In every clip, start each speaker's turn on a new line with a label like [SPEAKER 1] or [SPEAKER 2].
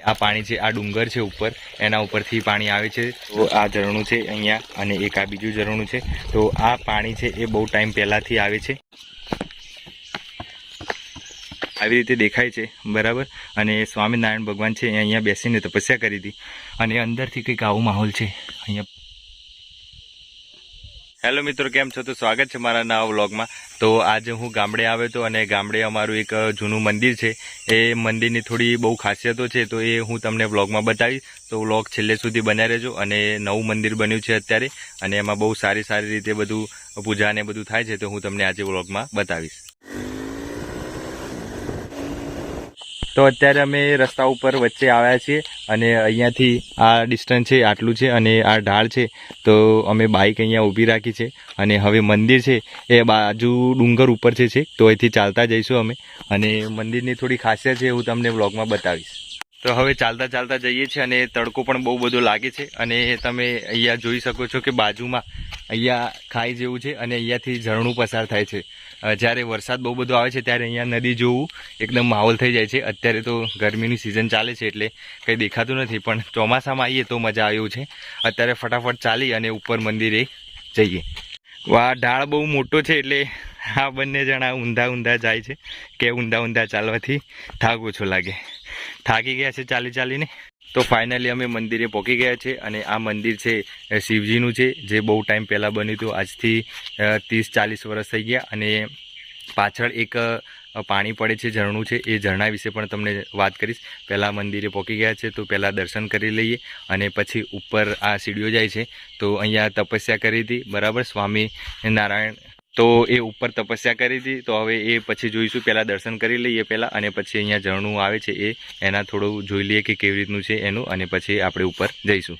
[SPEAKER 1] આ પાણી છે, આ ડુંગર છે ઉપર, એના ઉપરથી પાણી આવે છે. તો આ ઝરણું છે અહીંયા અને એક આ બીજું ઝરણું છે. તો આ પાણી છે એ બહુ ટાઈમ પહેલાંથી આવે છે. આવી રીતે દેખાય છે, બરાબર? અને સ્વામિનારાયણ ભગવાન છે અહીંયા બેસીને તપસ્યા કરી હતી. અને અંદરથી કંઈક આવો માહોલ છે. અહીંયા હેલો મિત્રો, કેમ છો? તો સ્વાગત છે મારા નવા વ્લોગમાં. તો આજે હું ગામડે આવ્યો હતો અને ગામડે અમારું એક જૂનું મંદિર છે. એ મંદિરની થોડી બહુ ખાસિયતો છે, તો એ હું તમને વ્લોગમાં બતાવીશ. તો વ્લોગ છેલ્લે સુધી બન્યા રહેજો અને નવું મંદિર બન્યું છે અત્યારે. અને એમાં બહુ સારી સારી રીતે બધું પૂજા ને બધું થાય છે, તો હું તમને આજે વ્લોગમાં બતાવીશ. તો અત્યારે અમે રસ્તા ઉપર વચ્ચે આવ્યા છીએ અને અહીંયાથી આ ડિસ્ટન્સ છે, આટલું છે અને આ ઢાળ છે. તો અમે બાઇક અહીંયા ઊભી રાખી છે અને હવે મંદિર છે, એ બાજુ ડુંગર ઉપર છે, તો અહીંથી ચાલતા જઈશું અમે. અને મંદિરની થોડી ખાસિયત છે, હું તમને વ્લોગમાં બતાવીશ. તો હવે ચાલતા ચાલતા જઈએ છીએ અને તડકો પણ બહુ બધો લાગે છે અને તમે અહીંયા જોઈ શકો છો કે બાજુમાં અહીંયા ખાઈ જેવું છે અને અહીંયાથી ઝરણું પસાર થાય છે. જ્યારે વરસાદ બહુ બધો આવે છે ત્યારે અહીંયા નદી જોવું એકદમ માહોલ થઈ જાય છે. અત્યારે તો ગરમીની સિઝન ચાલે છે એટલે કંઈ દેખાતું નથી, પણ ચોમાસામાં આવીએ તો મજા આવ્યું છે. અત્યારે ફટાફટ ચાલી અને ઉપર મંદિરે જઈએ. વા ઢાળ બહુ મોટો છે એટલે આ બંને જણા ઊંધા ઊંધા જાય છે. કે ઊંધા ઊંધા ચાલવાથી થાક ઓછો લાગે. થાકી ગયા છે ચાલી ચાલીને. તો ફાઇનલી અમે મંદિરે પહોંચી ગયા છે અને આ મંદિર છે શિવજીનું છે, જે બહુ ટાઈમ પહેલાં બન્યું હતું. આજથી ત્રીસ ચાલીસ વર્ષ થઈ ગયા અને પાછળ એક પાણી પડે છે, ઝરણું છે. એ ઝરણા વિશે પણ તમને વાત કરીશ. પહેલાં મંદિરે પહોંચી ગયા છે તો પહેલાં દર્શન કરી લઈએ અને પછી ઉપર આ સીડીઓ જાય છે. તો અહીંયા તપસ્યા કરી હતી. બરાબર, સ્વામી નારાયણ તો એ ઉપર તપસ્યા કરી હતી. તો હવે એ પછી જોઈશું. પહેલાં દર્શન કરી લઈએ પહેલાં અને પછી અહીંયા ઝરણું આવે છે એ. એના થોડું જોઈ લઈએ કે કેવી રીતનું છે એનું અને પછી આપણે ઉપર જઈશું.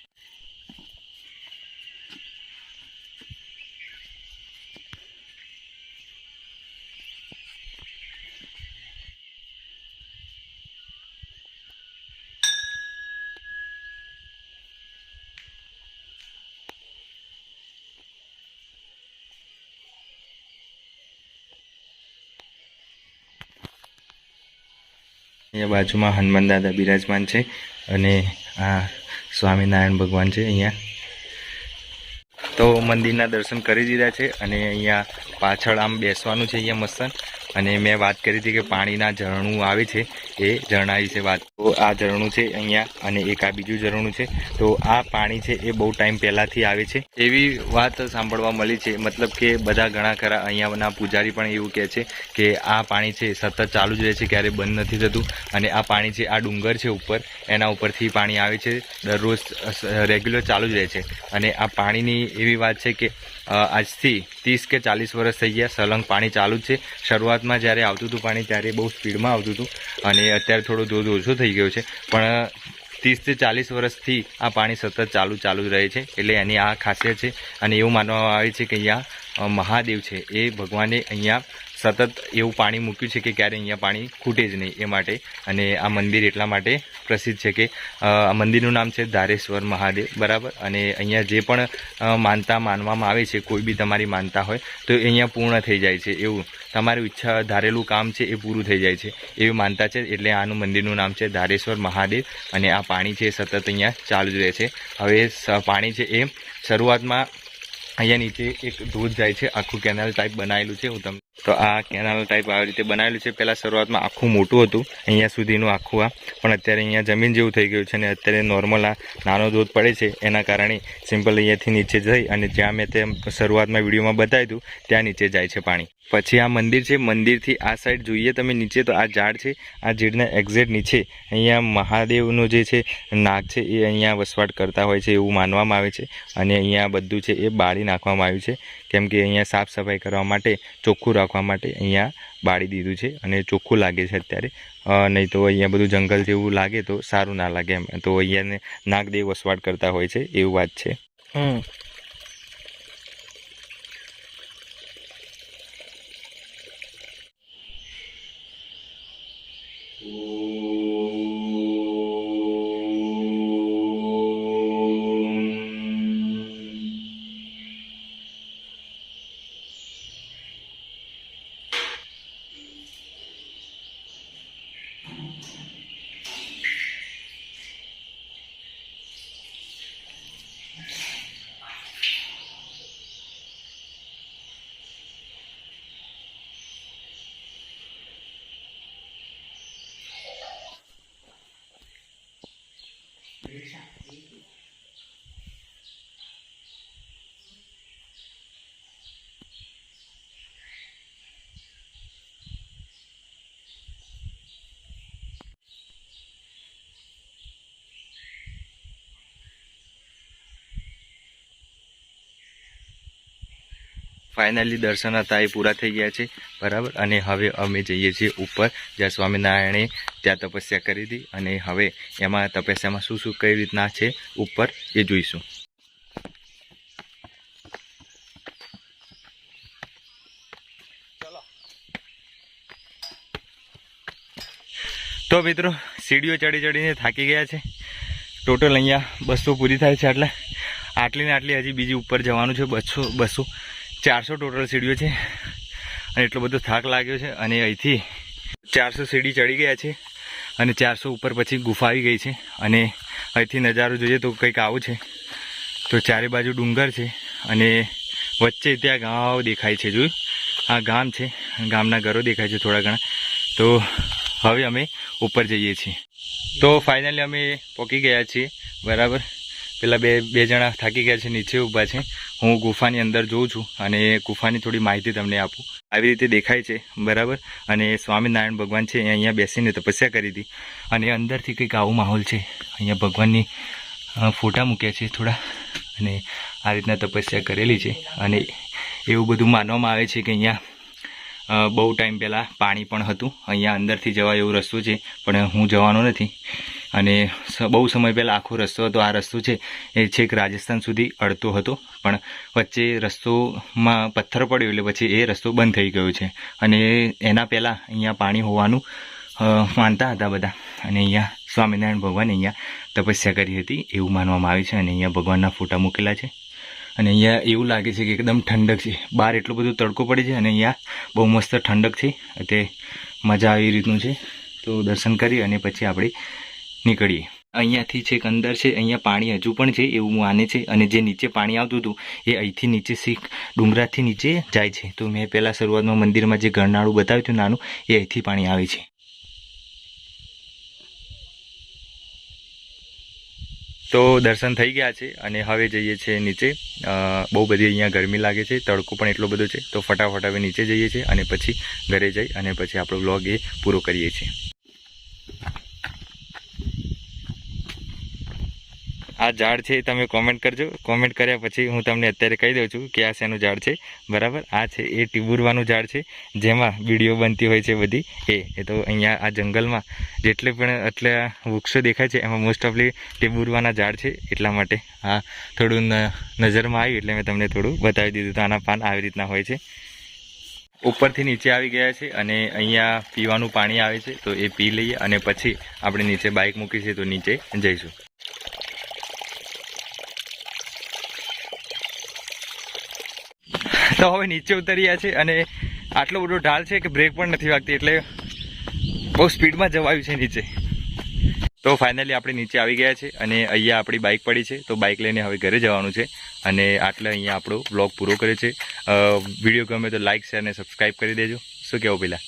[SPEAKER 1] અહીંયા બાજુમાં હનુમાન દાદા બિરાજમાન છે અને આ સ્વામિનારાયણ ભગવાન છે અહીંયા. તો મંદિરના દર્શન કરી દીધા છે અને અહીંયા પાછળ આમ બેસવાનું છે અહીંયા મસ્ત અને મેં વાત કરી હતી કે પાણીના ઝરણું આવે છે, એ ઝરણા વિશે વાત. તો આ ઝરણું છે અહીંયા અને એક આ બીજું ઝરણું છે. તો આ પાણી છે એ બહુ ટાઈમ પહેલાંથી આવે છે. એવી વાત સાંભળવા મળી છે, મતલબ કે બધા ઘણા ખરા અહીંયાના પૂજારી પણ એવું કહે છે કે આ પાણી છે સતત ચાલુ જ રહે છે, ક્યારેય બંધ નથી થતું. અને આ પાણી છે, આ ડુંગર છે ઉપર, એના ઉપરથી પાણી આવે છે, દરરોજ રેગ્યુલર ચાલુ જ રહે છે. અને આ પાણીની એવી વાત છે કે આજથી ત્રીસ કે ચાલીસ વર્ષ થઈ ગયા સલંગ પાણી ચાલુ છે. શરૂઆતમાં જ્યારે આવતું હતું પાણી, ત્યારે બહુ સ્પીડમાં આવતું હતું અને અત્યારે થોડો ધોધ ઓછો થઈ ગયો છે. પણ ત્રીસથી ચાલીસ વર્ષથી આ પાણી સતત ચાલુ ચાલુ રહે છે. એટલે એની આ ખાસિયત છે અને એવું માનવામાં આવે છે કે અહીંયા મહાદેવ છે. એ ભગવાને અહીંયા સતત એવું પાણી મૂક્યું છે કે ક્યારે અહીંયા પાણી ખૂટે જ નહીં એ માટે. અને આ મંદિર એટલા માટે પ્રસિદ્ધ છે કે આ મંદિરનું નામ છે ધારેશ્વર મહાદેવ, બરાબર? અને અહીંયા જે પણ માનતા માનવામાં આવે છે, કોઈ બી તમારી માનતા હોય, તો અહીંયા પૂર્ણ થઈ જાય છે. એવું તમારી ઈચ્છા ધારેલું કામ છે એ પૂરું થઈ જાય છે. એવી માનતા છે, એટલે આનું મંદિરનું નામ છે ધારેશ્વર મહાદેવ. અને આ પાણી છે સતત અહીંયા ચાલુ જ રહે છે. હવે પાણી છે એ શરૂઆતમાં અહીંયા નીચે એક ધોધ જાય છે, આખું કેનાલ ટાઈપ બનાવેલું છે. હું તમને તો આ કેનાલ ટાઈપ આવી રીતે બનાવેલું છે. પહેલાં શરૂઆતમાં આખું મોટું હતું. અહીંયા સુધીનું આખું આ. પણ અત્યારે અહીંયા જમીન જેવું થઈ ગયું છે અને અત્યારે નોર્મલ આ નાનો ધોધ પડે છે. એના કારણે સિમ્પલ અહીંયાથી નીચે જઈ અને જ્યાં મેં તેમ શરૂઆતમાં વિડીયોમાં બતાવ્યું હતું, ત્યાં નીચે જાય છે પાણી. પછી આ મંદિર છે. મંદિરથી આ સાઈડ જોઈએ તમે નીચે તો આ ઝાડ છે. આ ઝાડના એક્ઝેક્ટ નીચે અહીંયા મહાદેવનો જે છે નાગ છે એ અહીંયા વસવાટ કરતા હોય છે એવું માનવામાં આવે છે. અને અહીંયા બધું છે એ બાળી નાખવામાં આવ્યું છે. કેમ કે અહીંયા સાફ સફાઈ કરવા માટે ચોખ્ખું રાખવા માટે અહીંયા બાળી દીધું છે અને ચોખ્ખું લાગે છે અત્યારે. નહીં તો અહીંયા બધું જંગલ જેવું લાગે તો સારું ના લાગે એમ. તો અહીંયા નાગદેવ વસવાટ કરતા હોય છે, એવું વાત છે. હમ. ફાઇનલી દર્શન હતા એ પૂરા થઈ ગયા છે. બરાબર? અને હવે અમે જઈએ છીએ ઉપર. જ્યાં સ્વામિનારાયણે ત્યાં તપસ્યા કરી હતી. અને હવે એમાં તપસ્યામાં શું શું કઈ રીતના છે ઉપર એ જોઈશું. તો મિત્રો, સીડીઓ ચડી ચડીને થાકી ગયા છે. ટોટલ અહીંયા બસો પૂરી થાય છે એટલે આટલી. ને આટલી હજી બીજી ઉપર જવાનું છે બસો બસો. ચારસો ટોટલ સીડીઓ છે. અને એટલો બધો થાક લાગ્યો છે અને અહીંથી ચારસો સીડી ચડી ગયા છે અને ચારસો ઉપર પછી ગુફા આવી ગઈ છે. અને અહીંથી નજારો જોઈએ તો કંઈક આવું છે. તો ચારે બાજુ ડુંગર છે અને વચ્ચે ત્યાં ગામ દેખાય છે જોયું? આ ગામ છે. ગામના ઘરો દેખાય છે થોડા ઘણા. તો હવે અમે ઉપર જઈએ છીએ. તો ફાઇનલી અમે પહોંચી ગયા છીએ. બરાબર? પેલા બે બે જણા થાકી ગયા છે, નીચે ઊભા છે. હું ગુફાની અંદર જોઉં છું અને ગુફાની થોડી માહિતી તમને આપું. આવી રીતે દેખાય છે, બરાબર? અને સ્વામિનારાયણ ભગવાન છે અહીંયા બેસીને તપસ્યા કરી હતી. અને અંદરથી કંઈક આવો માહોલ છે. અહીંયા ભગવાનની ફોટા મૂક્યા છે થોડા. અને આ રીતના તપસ્યા કરેલી છે. અને એવું બધું માનવામાં આવે છે કે અહીંયા બહુ ટાઈમ પહેલાં પાણી પણ હતું. અહીંયા અંદરથી જવા એવો રસ્તો છે, પણ હું જવાનો નથી. અને બહુ સમય પહેલાં આખો રસ્તો હતો. આ રસ્તો છે એ છેક રાજસ્થાન સુધી અડતો હતો. પણ વચ્ચે રસ્તોમાં પથ્થર પડ્યો એટલે પછી એ રસ્તો બંધ થઈ ગયો છે. અને એના પહેલાં અહીંયા પાણી હોવાનું માનતા હતા બધા. અને અહીંયા સ્વામિનારાયણ ભગવાન અહીંયા તપસ્યા કરી હતી એવું માનવામાં આવે છે. અને અહીંયા ભગવાનના ફોટા મૂકેલા છે. અને અહીંયા એવું લાગે છે કે એકદમ ઠંડક છે. બહાર એટલો બધો તડકો પડે છે અને અહીંયા બહુ મસ્ત ઠંડક છે. તે મજા આવી રીતનું છે. તો દર્શન કરી અને પછી આપણે નીકળીએ. અહીંયાથી છેક અંદર છે, અહીંયા પાણી હજુ પણ છે એવું માને છે. અને જે નીચે પાણી આવતું હતું, એ અહીંથી નીચે શીખ ડુંગરાથી નીચે જાય છે. તો મેં પહેલાં શરૂઆતમાં મંદિરમાં જે ગરનાળું બતાવ્યું હતું નાનું, એ અહીંથી પાણી આવે છે. તો દર્શન થઈ ગયા છે અને હવે જઈએ છીએ નીચે. બહુ બધી અહીંયા ગરમી લાગે છે, તડકો પણ એટલો બધો છે. તો ફટાફટ હવે નીચે જઈએ છીએ અને પછી ઘરે જઈ અને પછી આપણો વ્લોગ એ પૂરો કરીએ છીએ. આ ઝાડ છે તમે કોમેન્ટ કરજો. કોમેન્ટ કર્યા પછી હું તમને અત્યારે કહી દઉં છું કે આ શેનું ઝાડ છે. બરાબર? આ છે એ ટીબુરવાનું ઝાડ છે. જેમાં વીડિયો બનતી હોય છે બધી. એ એ તો અહીંયા આ જંગલમાં જેટલે પણ એટલે વૃક્ષો દેખાય છે, એમાં મોસ્ટ ઓફલી ટીબુરવાના ઝાડ છે. એટલા માટે આ થોડું નજરમાં આવ્યું એટલે મેં તમને થોડું બતાવી દીધું તો આના પાન આવી રીતના હોય છે. ઉપરથી નીચે આવી ગયા છે અને અહીંયા પીવાનું પાણી આવે છે, તો એ પી લઈએ અને પછી આપણે નીચે બાઇક મૂકી છે તો નીચે જઈશું. તો હવે નીચે ઉતર્યા છે અને આટલો બધો ઢાળ છે કે બ્રેક પણ નથી વાગતી એટલે બહુ સ્પીડમાં જવાયું છે નીચે. તો ફાઇનલી આપણે નીચે આવી ગયા છે અને અહીંયા આપણી બાઇક પડી છે, તો બાઇક લઈને હવે ઘરે જવાનું છે અને આટલે અહીંયા આપણો બ્લોગ પૂરો કરે છે. વીડિયો ગમે તો લાઇક શેર અને સબસ્ક્રાઈબ કરી દેજો. શું કહેવું પેલા.